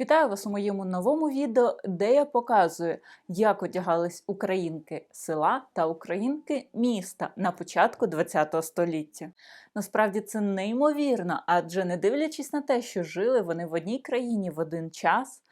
Вітаю вас у моєму новому відео, де я показую, як одягались українки села та українки міста на початку ХХ століття. Насправді це неймовірно, адже не дивлячись на те, що жили вони в одній країні в один час,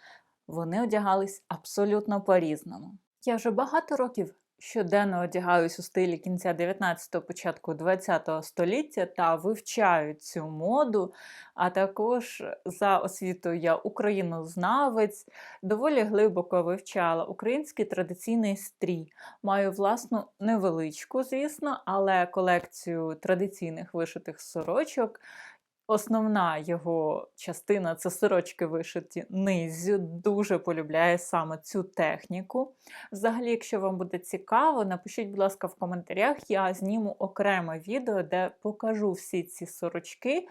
вони одягались абсолютно по-різному. Я вже багато років щоденно одягаюсь у стилі кінця 19-го, початку 20-го століття та вивчаю цю моду. А також за освітою я українознавець, доволі глибоко вивчала український традиційний стрій. Маю власну невеличку, звісно, але колекцію традиційних вишитих сорочок. Основна його частина це сорочки вишиті низю. Дуже полюбляє саме цю техніку. Взагалі, якщо вам буде цікаво, напишіть, будь ласка, в коментарях. Я зніму окреме відео, де покажу всі ці сорочки.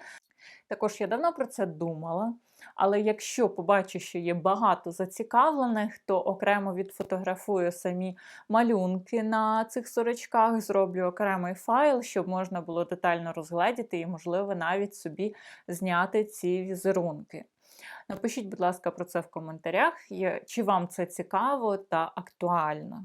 Також я давно про це думала. Але якщо побачу, що є багато зацікавлених, то окремо відфотографую самі малюнки на цих сорочках, зроблю окремий файл, щоб можна було детально розгледіти і, можливо, навіть собі зняти ці візерунки. Напишіть, будь ласка, про це в коментарях, чи вам це цікаво та актуально.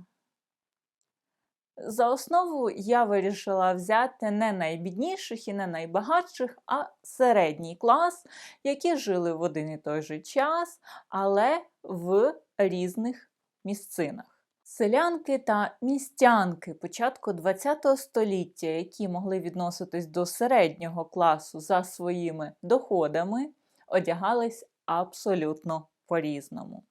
За основу я вирішила взяти не найбідніших і не найбагатших, а середній клас, які жили в один і той же час, але в різних місцинах. Селянки та містянки початку ХХ століття, які могли відноситись до середнього класу за своїми доходами, одягались абсолютно по-різному.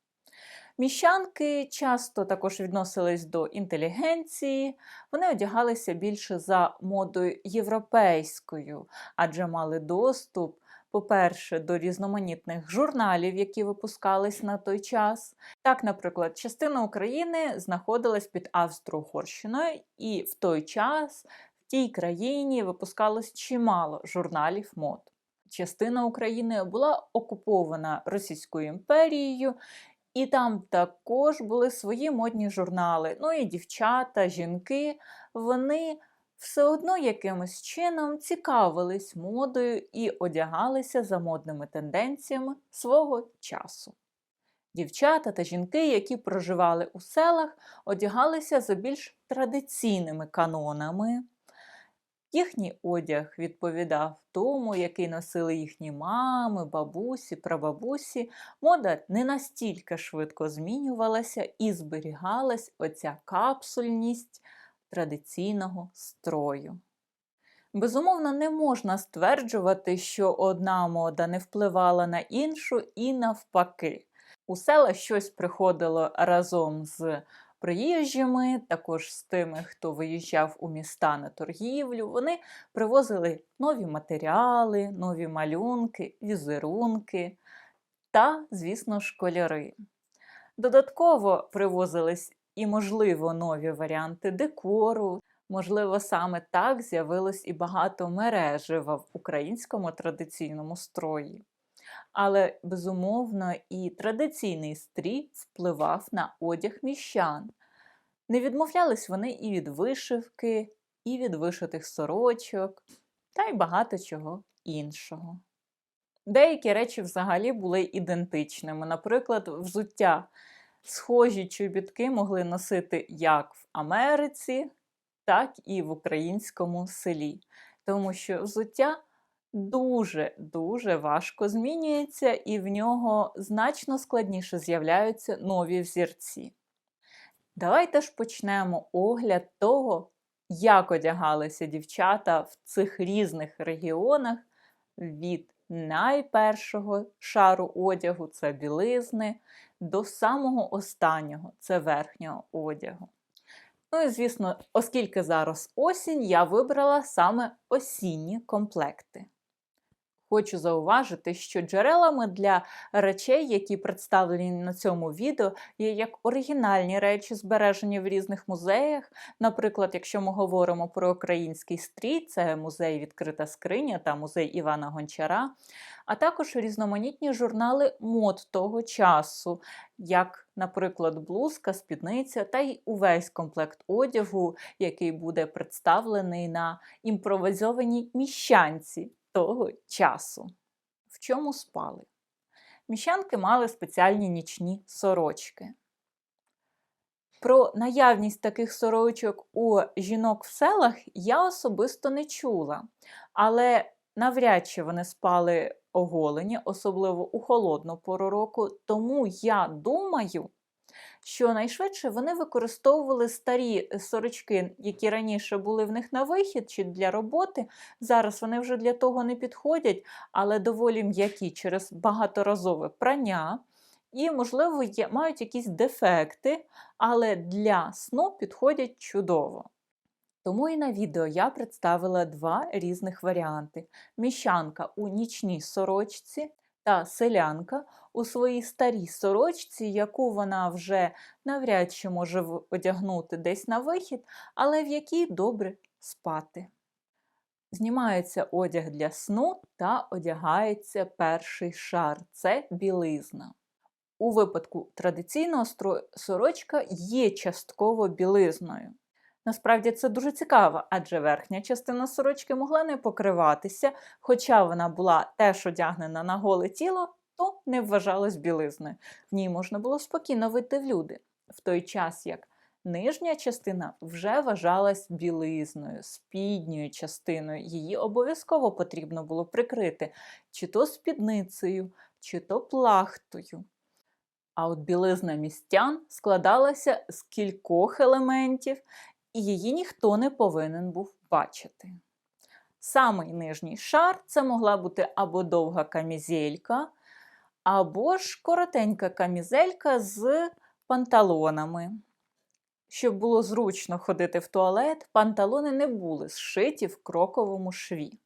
Міщанки часто також відносились до інтелігенції, вони одягалися більше за модою європейською, адже мали доступ, по-перше, до різноманітних журналів, які випускались на той час. Так, наприклад, частина України знаходилась під Австро-Угорщиною, і в той час в тій країні випускалось чимало журналів мод. Частина України була окупована Російською імперією, і там також були свої модні журнали. Ну і дівчата, жінки, вони все одно якимось чином цікавились модою і одягалися за модними тенденціями свого часу. Дівчата та жінки, які проживали у селах, одягалися за більш традиційними канонами. Їхній одяг відповідав тому, який носили їхні мами, бабусі, прабабусі. Мода не настільки швидко змінювалася і зберігалась оця капсульність традиційного строю. Безумовно, не можна стверджувати, що одна мода не впливала на іншу і навпаки. У села щось приходило разом з приїжджими, також з тими, хто виїжджав у міста на торгівлю. Вони привозили нові матеріали, нові малюнки, візерунки та, звісно, школяри. Додатково привозились і, можливо, нові варіанти декору. Можливо, саме так з'явилось і багато мережива в українському традиційному строї. Але, безумовно, і традиційний стрій впливав на одяг міщан. Не відмовлялись вони і від вишивки, і від вишитих сорочок, та й багато чого іншого. Деякі речі взагалі були ідентичними. Наприклад, взуття. Схожі чобітки могли носити як в Америці, так і в українському селі. Тому що взуття дуже-дуже важко змінюється, і в нього значно складніше з'являються нові взірці. Давайте ж почнемо огляд того, як одягалися дівчата в цих різних регіонах від найпершого шару одягу це білизни, до самого останнього це верхнього одягу. Ну і, звісно, оскільки зараз осінь, я вибрала саме осінні комплекти. Хочу зауважити, що джерелами для речей, які представлені на цьому відео, є як оригінальні речі, збережені в різних музеях. Наприклад, якщо ми говоримо про український стрій, це музей Відкрита скриня та музей Івана Гончара, а також різноманітні журнали мод того часу, як, наприклад, блузка, спідниця та й увесь комплект одягу, який буде представлений на імпровізованій міщанці того часу. В чому спали? міщанки мали спеціальні нічні сорочки. Про наявність таких сорочок у жінок в селах я особисто не чула, але навряд чи вони спали оголені, особливо у холодну пору року. Тому я думаю, що найшвидше вони використовували старі сорочки, які раніше були в них на вихід чи для роботи. Зараз вони вже для того не підходять, але доволі м'які через багаторазове прання. І, можливо, мають якісь дефекти, але для сну підходять чудово. Тому і на відео я представила два різних варіанти: міщанка у нічній сорочці та селянка у своїй старій сорочці, яку вона вже навряд чи може одягнути десь на вихід, але в якій добре спати. Знімається одяг для сну та одягається перший шар це білизна. У випадку традиційного сорочка є частково білизною. Насправді це дуже цікаво, адже верхня частина сорочки могла не покриватися, хоча вона була теж одягнена на голе тіло, то не вважалась білизною. В ній можна було спокійно вийти в люди, в той час як нижня частина вже вважалась білизною, спідньою частиною. Її обов'язково потрібно було прикрити чи то спідницею, чи то плахтою. А от білизна містян складалася з кількох елементів, і її ніхто не повинен був бачити. Самий нижній шар це могла бути або довга камізелька, або ж коротенька камізелька з панталонами. Щоб було зручно ходити в туалет, панталони не були зшиті в кроковому шві.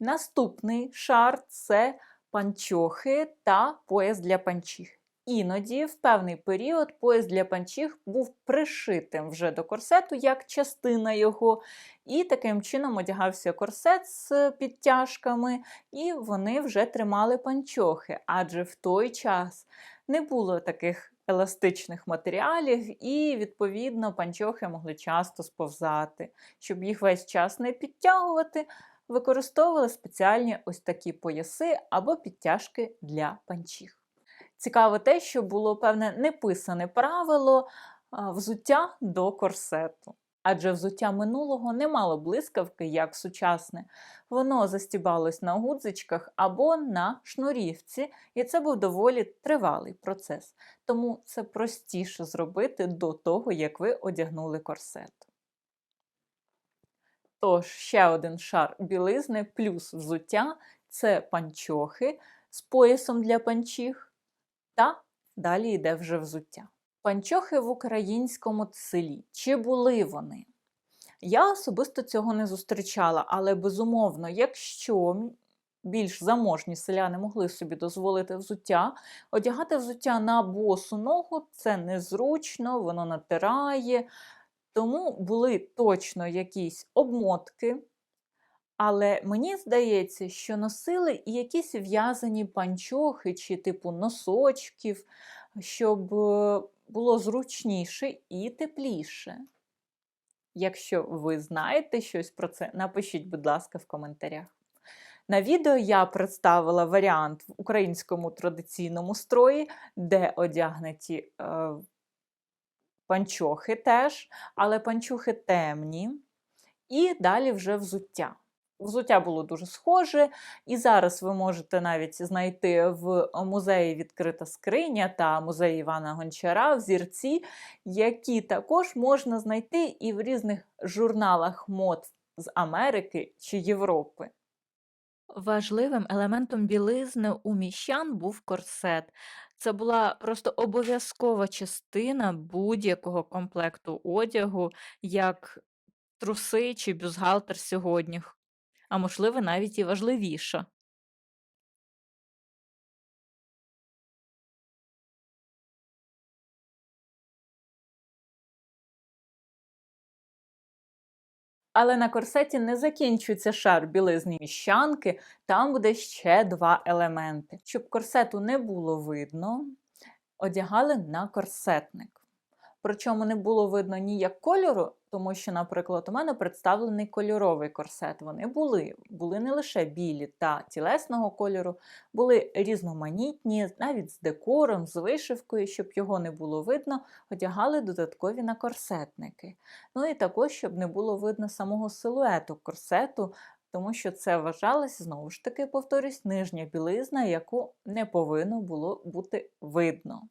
Наступний шар це панчохи та пояс для панчіх. Іноді в певний період пояс для панчіх був пришитим вже до корсету як частина його, і таким чином одягався корсет з підтяжками, і вони вже тримали панчохи, адже в той час не було таких еластичних матеріалів, і, відповідно, панчохи могли часто сповзати. Щоб їх весь час не підтягувати, використовували спеціальні ось такі пояси або підтяжки для панчіх. Цікаво те, що було певне неписане правило взуття до корсету. Адже взуття минулого не мало блискавки, як сучасне. Воно застібалось на гудзичках або на шнурівці, і це був доволі тривалий процес. Тому це простіше зробити до того, як ви одягнули корсет. Тож, ще один шар білизни плюс взуття це панчохи з поясом для панчіх, та далі йде вже взуття. Панчохи в українському селі. Чи були вони? Я особисто цього не зустрічала, але безумовно, якщо більш заможні селяни могли собі дозволити взуття, одягати взуття на босу ногу це незручно, воно натирає. Тому були точно якісь обмотки. Але мені здається, що носили і якісь в'язані панчохи чи типу носочків, щоб е, було зручніше і тепліше. Якщо ви знаєте щось про це, напишіть, будь ласка, в коментарях. На відео я представила варіант в українському традиційному строї, де одягнуті е, панчохи теж, але панчохи темні, і далі вже взуття. Взуття було дуже схоже, і зараз ви можете навіть знайти в музеї відкрита скриня та музеї Івана Гончара взірці, які також можна знайти і в різних журналах мод з Америки чи Європи. Важливим елементом білизни у міщан був корсет. Це була просто обов'язкова частина будь-якого комплекту одягу, як труси чи бюстгальтер сьогодні а можливо, навіть і важливіша. Але на корсеті не закінчується шар білизни міщанки, там буде ще два елементи. Щоб корсету не було видно, одягали на корсетник. Причому не було видно ні як кольору Тому що, наприклад, у мене представлений кольоровий корсет. Вони були. Були не лише білі та тілесного кольору, були різноманітні, навіть з декором, з вишивкою, щоб його не було видно, одягали додаткові накорсетники. Ну і також, щоб не було видно самого силуету корсету, тому що це вважалось, знову ж таки, повторюсь, нижня білизна, яку не повинно було бути видно.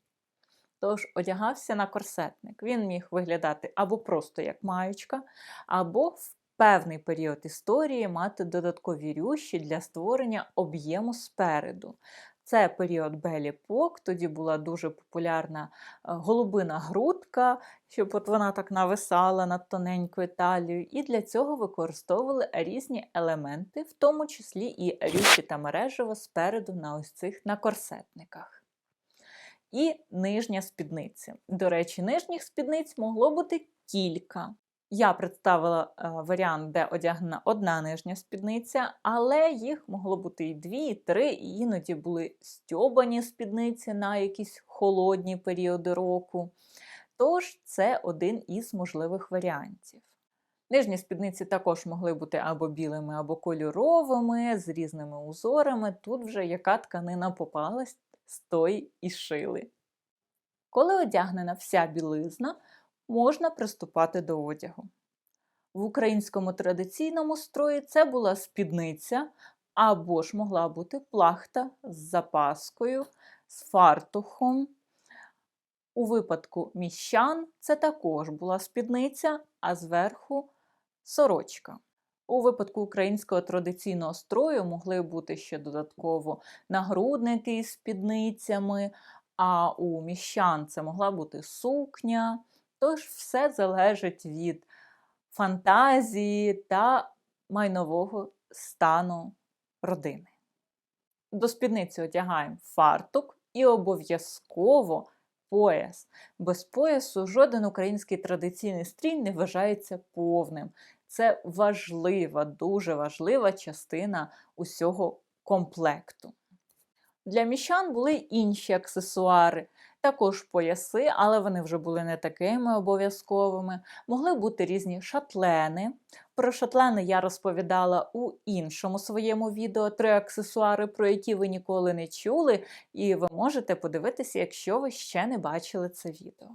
Тож одягався на корсетник. Він міг виглядати або просто як маючка, або в певний період історії мати додаткові рющі для створення об'єму спереду. Це період Белі-Пок, тоді була дуже популярна е, голубина грудка, щоб от вона так нависала над тоненькою талією, і для цього використовували різні елементи, в тому числі і рючі та мережево спереду на ось цих накорсетниках. І нижня спідниця. До речі, нижніх спідниць могло бути кілька. Я представила е, варіант, де одягнена одна нижня спідниця, але їх могло бути і дві, і три, і іноді були стьобані спідниці на якісь холодні періоди року. Тож це один із можливих варіантів. Нижні спідниці також могли бути або білими, або кольоровими, з різними узорами. Тут вже яка тканина попалась, з і шили. Коли одягнена вся білизна, можна приступати до одягу. В українському традиційному строї це була спідниця або ж могла бути плахта з запаскою, з фартухом. У випадку міщан це також була спідниця, а зверху сорочка. У випадку українського традиційного строю могли бути ще додатково нагрудники із спідницями, а у міщан це могла бути сукня. Тож все залежить від фантазії та майнового стану родини. До спідниці одягаємо фартук і обов'язково пояс. Без поясу жоден український традиційний стрій не вважається повним. Це важлива, дуже важлива частина усього комплекту. Для міщан були інші аксесуари, також пояси, але вони вже були не такими обов'язковими. Могли бути різні шатлени. Про шатлени я розповідала у іншому своєму відео три аксесуари, про які ви ніколи не чули, і ви можете подивитися, якщо ви ще не бачили це відео.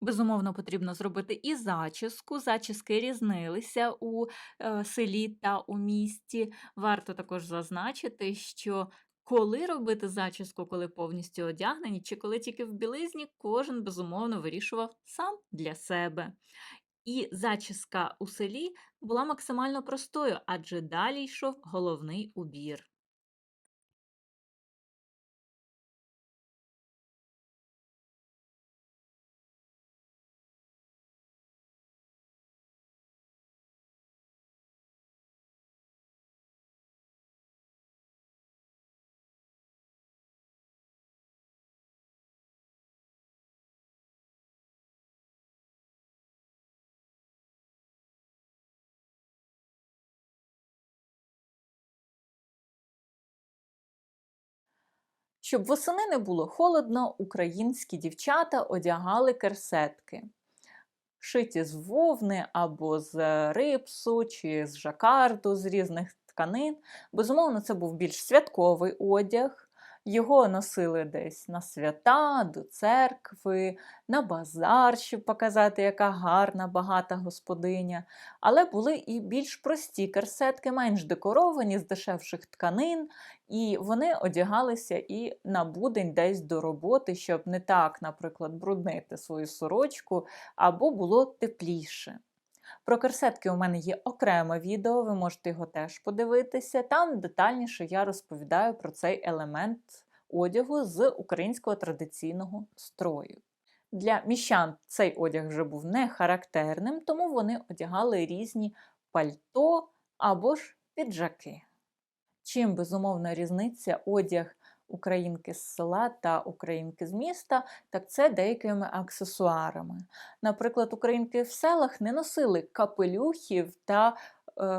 Безумовно, потрібно зробити і зачіску. Зачіски різнилися у е, селі та у місті. Варто також зазначити, що коли робити зачіску, коли повністю одягнені, чи коли тільки в білизні, кожен безумовно вирішував сам для себе. І зачіска у селі була максимально простою, адже далі йшов головний убір. Щоб восени не було холодно, українські дівчата одягали керсетки, шиті з вовни або з рипсу чи з жакарду, з різних тканин. Безумовно, це був більш святковий одяг. Його носили десь на свята, до церкви, на базар, щоб показати, яка гарна, багата господиня. Але були і більш прості керсетки, менш декоровані, з дешевших тканин, і вони одягалися і на будень десь до роботи, щоб не так, наприклад, бруднити свою сорочку, або було тепліше. Про корсетки у мене є окреме відео, ви можете його теж подивитися. Там детальніше я розповідаю про цей елемент одягу з українського традиційного строю. Для міщан цей одяг вже був не характерним, тому вони одягали різні пальто або ж піджаки. Чим безумовна різниця одяг українки з села та українки з міста, так це деякими аксесуарами. Наприклад, українки в селах не носили капелюхів та е,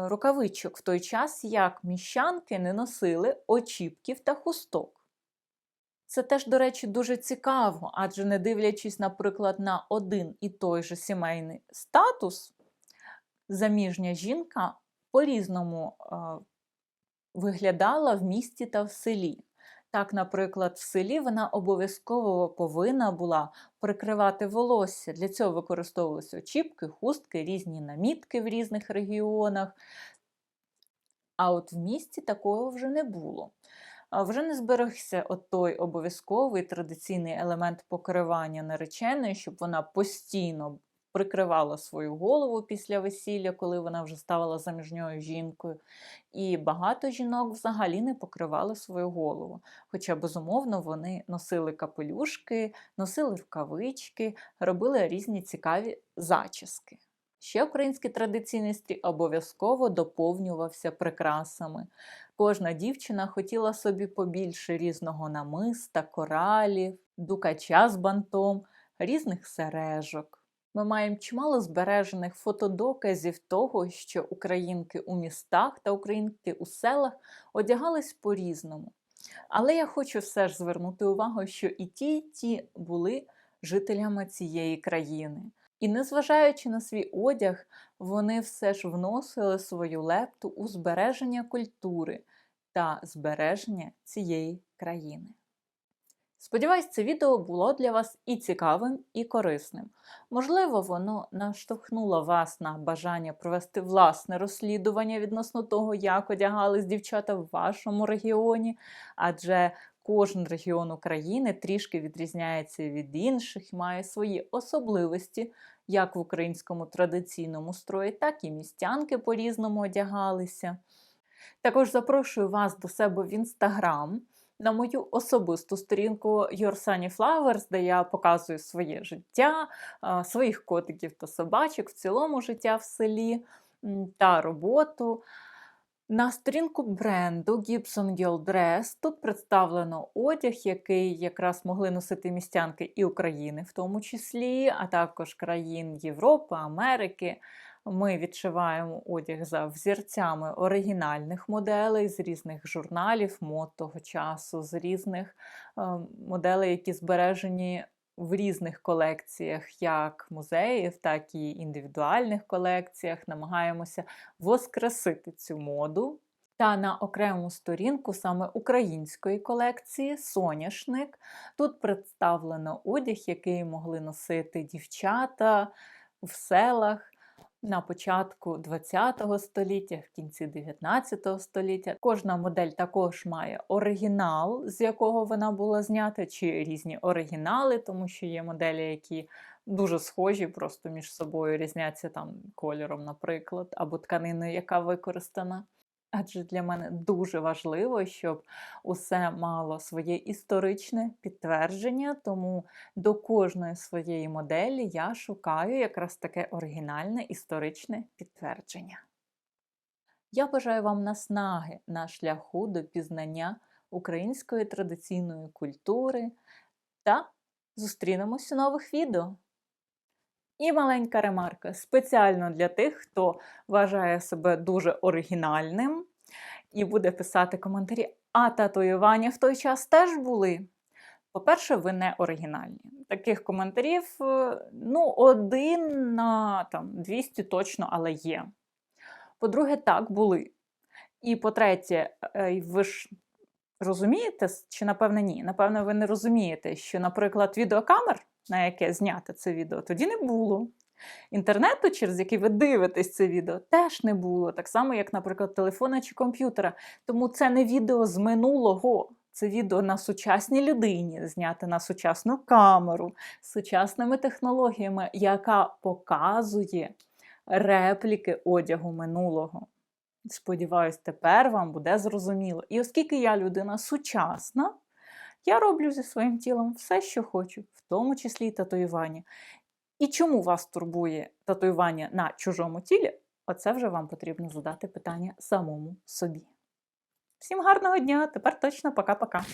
рукавичок в той час, як міщанки не носили очіпків та хусток. Це теж, до речі, дуже цікаво, адже не дивлячись, наприклад, на один і той же сімейний статус, заміжня жінка по-різному е, виглядала в місті та в селі. Так, наприклад, в селі вона обов'язково повинна була прикривати волосся. Для цього використовувалися очіпки, хустки, різні намітки в різних регіонах. А от в місті такого вже не було. Вже не зберегся той обов'язковий традиційний елемент покривання нареченої, щоб вона постійно прикривала свою голову після весілля, коли вона вже ставала заміжньою жінкою. І багато жінок взагалі не покривали свою голову. Хоча, безумовно, вони носили капелюшки, носили рукавички, робили різні цікаві зачіски. Ще український традиційний стрій обов'язково доповнювався прикрасами. Кожна дівчина хотіла собі побільше різного намиста, коралів, дукача з бантом, різних сережок. Ми маємо чимало збережених фотодоказів того, що українки у містах та українки у селах одягались по-різному. Але я хочу все ж звернути увагу, що і ті, і ті були жителями цієї країни. І незважаючи на свій одяг, вони все ж вносили свою лепту у збереження культури та збереження цієї країни. Сподіваюсь, це відео було для вас і цікавим, і корисним. Можливо, воно наштовхнуло вас на бажання провести власне розслідування відносно того, як одягались дівчата в вашому регіоні, адже кожен регіон України трішки відрізняється від інших, має свої особливості, як в українському традиційному строї, так і містянки по-різному одягалися. Також запрошую вас до себе в інстаграм на мою особисту сторінку Your Sunny Flowers, де я показую своє життя, своїх котиків та собачок, в цілому життя в селі та роботу. На сторінку бренду Gibson Girl Dress тут представлено одяг, який якраз могли носити містянки і України, в тому числі, а також країн Європи, Америки. Ми відшиваємо одяг за взірцями оригінальних моделей з різних журналів мод того часу, з різних е, моделей, які збережені в різних колекціях, як музеїв, так і індивідуальних колекціях. Намагаємося воскресити цю моду. Та на окрему сторінку саме української колекції Соняшник. Тут представлено одяг, який могли носити дівчата в селах на початку ХХ століття, в кінці 19 століття. Кожна модель також має оригінал, з якого вона була знята, чи різні оригінали, тому що є моделі, які дуже схожі, просто між собою різняться там кольором, наприклад, або тканиною, яка використана. Адже для мене дуже важливо, щоб усе мало своє історичне підтвердження, тому до кожної своєї моделі я шукаю якраз таке оригінальне історичне підтвердження. Я бажаю вам наснаги на шляху до пізнання української традиційної культури та зустрінемось у нових відео. І маленька ремарка спеціально для тих, хто вважає себе дуже оригінальним і буде писати коментарі, а татуювання в той час теж були. По-перше, ви не оригінальні. Таких коментарів е, ну, один на там, 200 точно, але є. По-друге, так були. І по-третє, е, ви ж розумієте, чи напевне ні? Напевно, ви не розумієте, що, наприклад, відеокамер на яке зняти це відео, тоді не було. Інтернету, через який ви дивитесь це відео, теж не було. Так само, як, наприклад, телефона чи комп'ютера. Тому це не відео з минулого. Це відео на сучасній людині, зняте на сучасну камеру з сучасними технологіями, яка показує репліки одягу минулого. Сподіваюсь, тепер вам буде зрозуміло. І оскільки я людина сучасна, я роблю зі своїм тілом все, що хочу, тому числі і татуювання. І чому вас турбує татуювання на чужому тілі? Оце вже вам потрібно задати питання самому собі. Всім гарного дня! Тепер точно пока-пока!